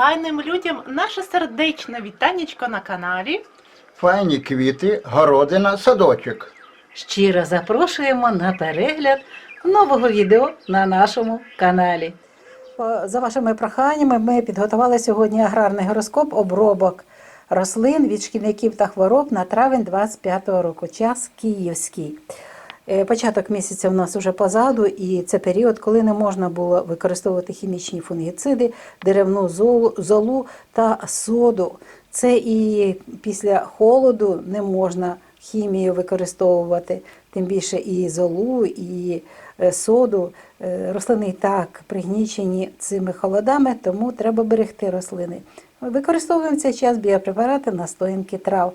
файним людям наше сердечне вітанечко на каналі. Файні квіти, городина, садочок. Щиро запрошуємо на перегляд нового відео на нашому каналі. За вашими проханнями ми підготували сьогодні аграрний гороскоп обробок рослин від шкідників та хвороб на травень 25 року. Час київський. Е, Початок місяця в нас вже позаду, і це період, коли не можна було використовувати хімічні фунгіциди, деревну золу, та соду. Це і після холоду не можна хімію використовувати, тим більше і золу, і е, соду. Е, Рослини і так пригнічені цими холодами, тому треба берегти рослини. Використовуємо цей час біопрепарати настоянки трав.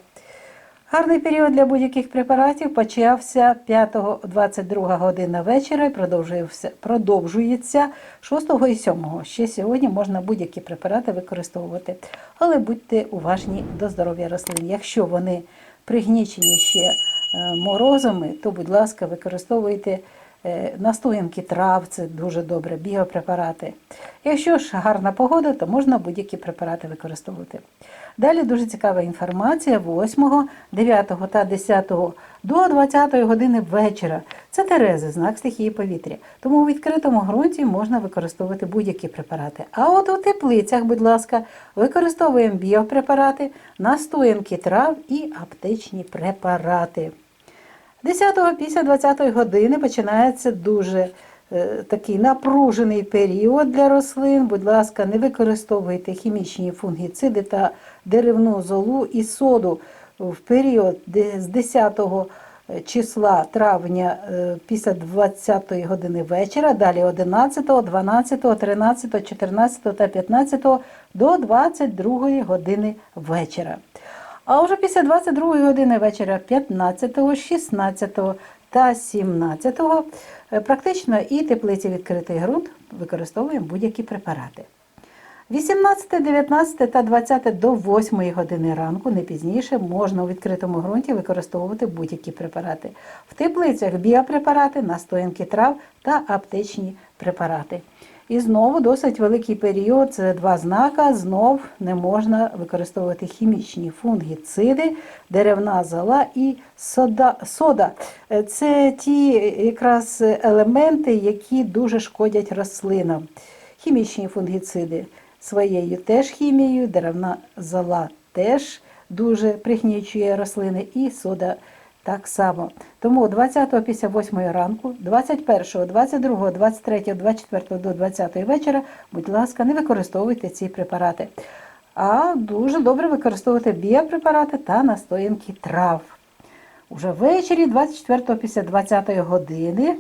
Гарний період для будь-яких препаратів почався 5-22 година вечора і продовжується, продовжується 6 і 7. Ще сьогодні можна будь-які препарати використовувати. Але будьте уважні до здоров'я рослин. Якщо вони пригнічені ще е, морозами, то, будь ласка, використовуйте настоянки трав, це дуже добре, біопрепарати. Якщо ж гарна погода, то можна будь-які препарати використовувати. Далі дуже цікава інформація 8, 9 та 10 до 20 години вечора. Це Терези, знак стихії повітря. Тому у відкритому ґрунті можна використовувати будь-які препарати. А от у теплицях, будь ласка, використовуємо біопрепарати, настоянки трав і аптечні препарати. 10 після 20 години починається дуже е, такий напружений період для рослин. Будь ласка, не використовуйте хімічні фунгіциди та деревну золу і соду в період з 10 числа травня е, після 20-ї години вечора, далі 11, 12, 13, 14 та 15 до 22 години вечора. А вже після 22 години вечора 15, 16 та 17 е, практично і теплиці відкритий ґрунт використовуємо будь-які препарати. 18, 19 та 20 до 8 години ранку, не пізніше, можна у відкритому ґрунті використовувати будь-які препарати. В теплицях біопрепарати, настоянки трав та аптечні препарати. І знову досить великий період, це два знака. Знов не можна використовувати хімічні фунгіциди, деревна зола і сода. сода. Е, Це ті якраз елементи, які дуже шкодять рослинам. Хімічні фунгіциди своєю теж хімією, деревна зола теж дуже пригнічує рослини, і сода так само. Тому 20 після 8 ранку, 21, 22, 23, 24 до 20 вечора, будь ласка, не використовуйте ці препарати. А дуже добре використовувати біопрепарати та настоянки трав. Уже ввечері, 24 після 20 години,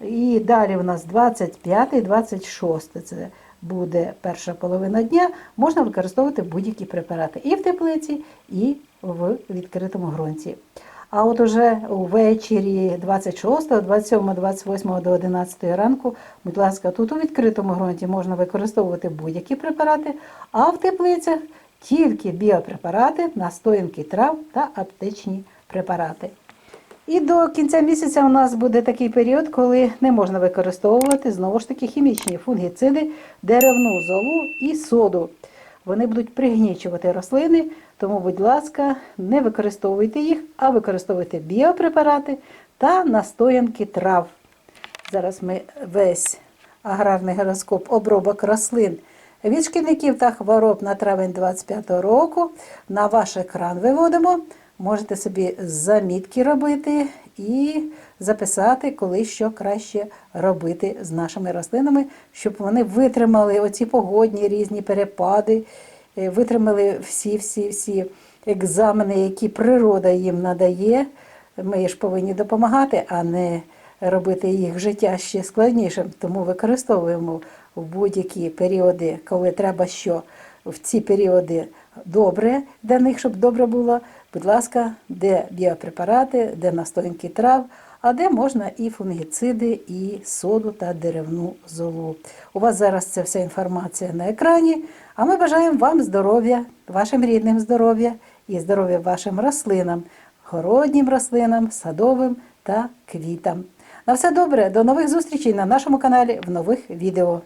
і далі у нас 25 26 це буде перша половина дня, можна використовувати будь-які препарати і в теплиці, і в відкритому ґрунті. А от уже увечері 26, 27, 28 до 11 ранку, будь ласка, тут у відкритому ґрунті можна використовувати будь-які препарати, а в теплицях тільки біопрепарати, настоянки трав та аптечні препарати. І до кінця місяця у нас буде такий період, коли не можна використовувати знову ж таки хімічні фунгіциди, деревну золу і соду. Вони будуть пригнічувати рослини, тому, будь ласка, не використовуйте їх, а використовуйте біопрепарати та настоянки трав. Зараз ми весь аграрний гороскоп обробок рослин від шкідників та хвороб на травень 25 року на ваш екран виводимо. Можете собі замітки робити і записати, коли що краще робити з нашими рослинами, щоб вони витримали оці погодні різні перепади, витримали всі-всі-всі екзамени, які природа їм надає. Ми ж повинні допомагати, а не робити їх життя ще складнішим. Тому використовуємо в будь-які періоди, коли треба що в ці періоди добре для них, щоб добре було. Будь ласка, де біопрепарати, де настоянки трав, а де можна і фунгіциди, і соду та деревну золу. У вас зараз ця вся інформація на екрані. А ми бажаємо вам здоров'я, вашим рідним здоров'я і здоров'я вашим рослинам, городнім рослинам, садовим та квітам. На все добре, до нових зустрічей на нашому каналі в нових відео.